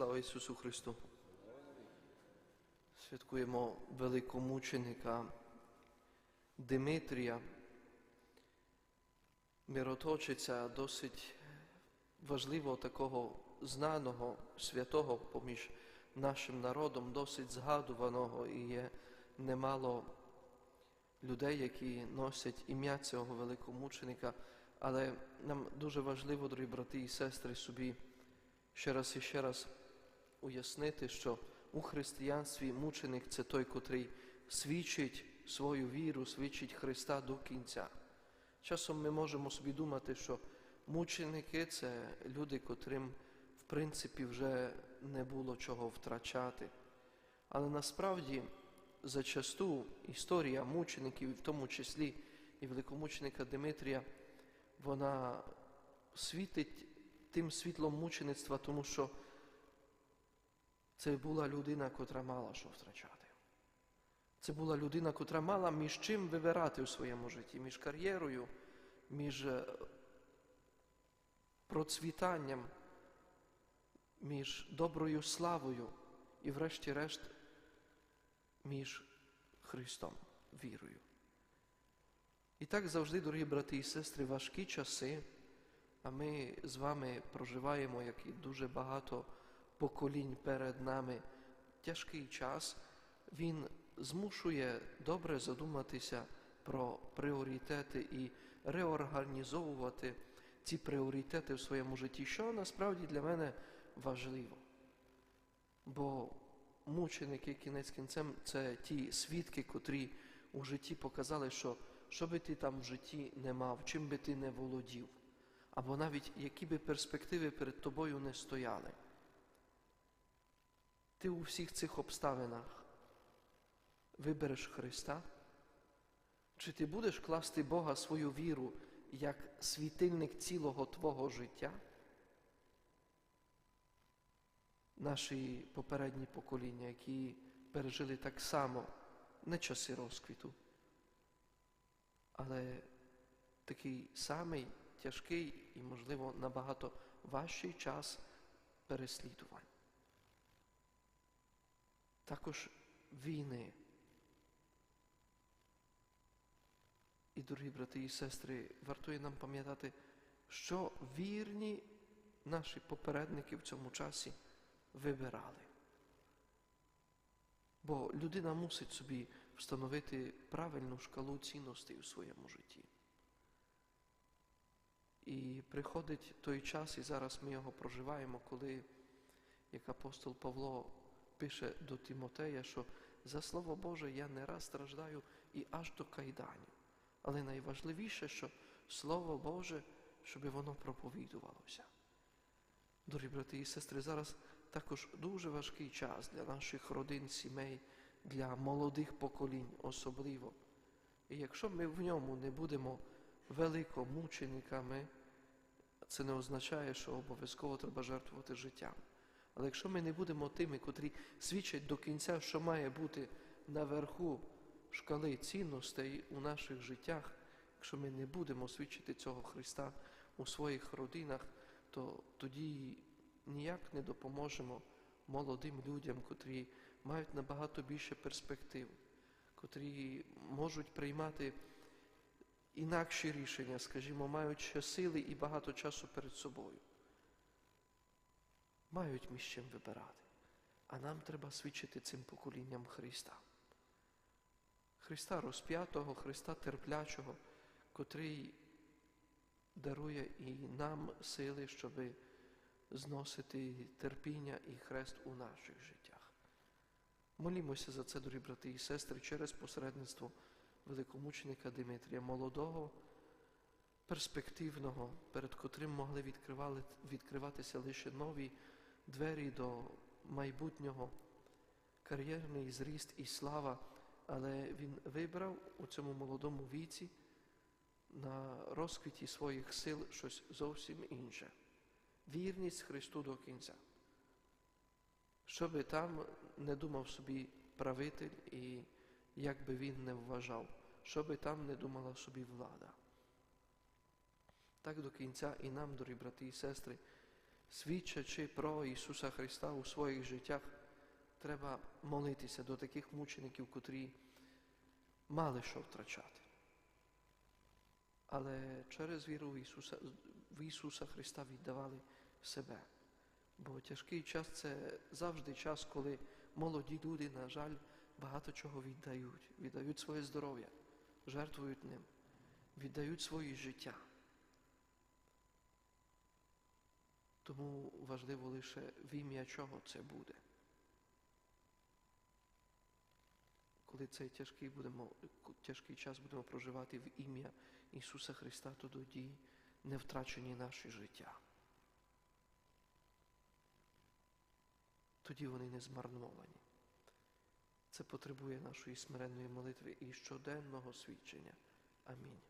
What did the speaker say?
Слава Ісусу Христу! Святкуємо великомученика Димитрія, мироточиця досить важливого такого знаного святого поміж нашим народом, досить згадуваного і є немало людей, які носять ім'я цього великомученика. Але нам дуже важливо, дорогі брати і сестри, собі ще раз і ще раз уяснити, що у християнстві мученик це той, котрий свідчить свою віру, свідчить Христа до кінця. Часом ми можемо собі думати, що мученики це люди, котрим, в принципі, вже не було чого втрачати. Але насправді зачасту історія мучеників, в тому числі і великомученика Димитрія, вона світить тим світлом мучеництва, тому що це була людина, котра мала що втрачати. Це була людина, котра мала між чим вибирати у своєму житті, між кар'єрою, між процвітанням, між доброю славою і, врешті-решт, між Христом, вірою. І так завжди, дорогі брати і сестри, важкі часи, а ми з вами проживаємо, як і дуже багато поколінь перед нами, тяжкий час, він змушує добре задуматися про пріоритети і реорганізовувати ці пріоритети в своєму житті, що насправді для мене важливо. Бо мученики кінець кінцем це ті свідки, котрі у житті показали, що що би ти там в житті не мав, чим би ти не володів, або навіть які би перспективи перед тобою не стояли. Ти у всіх цих обставинах вибереш Христа, чи ти будеш класти Бога свою віру як світильник цілого Твого життя? Наші попередні покоління, які пережили так само не часи розквіту, але такий самий тяжкий і, можливо, набагато важчий час переслідувань. Також війни. І, дорогі брати і сестри, вартує нам пам'ятати, що вірні наші попередники в цьому часі вибирали. Бо людина мусить собі встановити правильну шкалу цінностей у своєму житті. І приходить той час, і зараз ми його проживаємо, коли, як апостол Павло пише до Тимотея, що за Слово Боже я не раз страждаю і аж до кайданів. Але найважливіше, що Слово Боже, щоб воно проповідувалося. Дорогі брати і сестри, зараз також дуже важкий час для наших родин, сімей, для молодих поколінь особливо. І якщо ми в ньому не будемо великомучениками, це не означає, що обов'язково треба жертвувати життям. Але якщо ми не будемо тими, котрі свідчать до кінця, що має бути наверху шкали цінностей у наших життях, якщо ми не будемо свідчити цього Христа у своїх родинах, то тоді ніяк не допоможемо молодим людям, котрі мають набагато більше перспектив, котрі можуть приймати інакші рішення, скажімо, мають ще сили і багато часу перед собою. Мають між чим вибирати. А нам треба свідчити цим поколінням Христа. Христа розп'ятого, Христа терплячого, котрий дарує і нам сили, щоб зносити терпіння і хрест у наших життях. Молімося за це, дорогі брати і сестри, через посередництво великомученика Димитрія, молодого, перспективного, перед котрим могли відкриватися лише нові двері до майбутнього, кар'єрний зріст і слава, але він вибрав у цьому молодому віці на розквіті своїх сил щось зовсім інше. Вірність Христу до кінця. Щоби там не думав собі правитель і як би він не вважав, щоби там не думала собі влада. Так до кінця і нам, дорогі брати і сестри, свідчачи про Ісуса Христа у своїх життях, треба молитися до таких мучеників, котрі мали що втрачати. Але через віру в Ісуса, в Ісуса Христа віддавали себе. Бо тяжкий час це завжди час, коли молоді люди, на жаль, багато чого віддають. Віддають своє здоров'я, жертвують ним, віддають свої життя. Тому важливо лише в ім'я чого це буде. Коли цей тяжкий, будемо, тяжкий час будемо проживати в ім'я Ісуса Христа, то тоді не втрачені наші життя. Тоді вони не змарновані. Це потребує нашої смиренної молитви і щоденного свідчення. Амінь.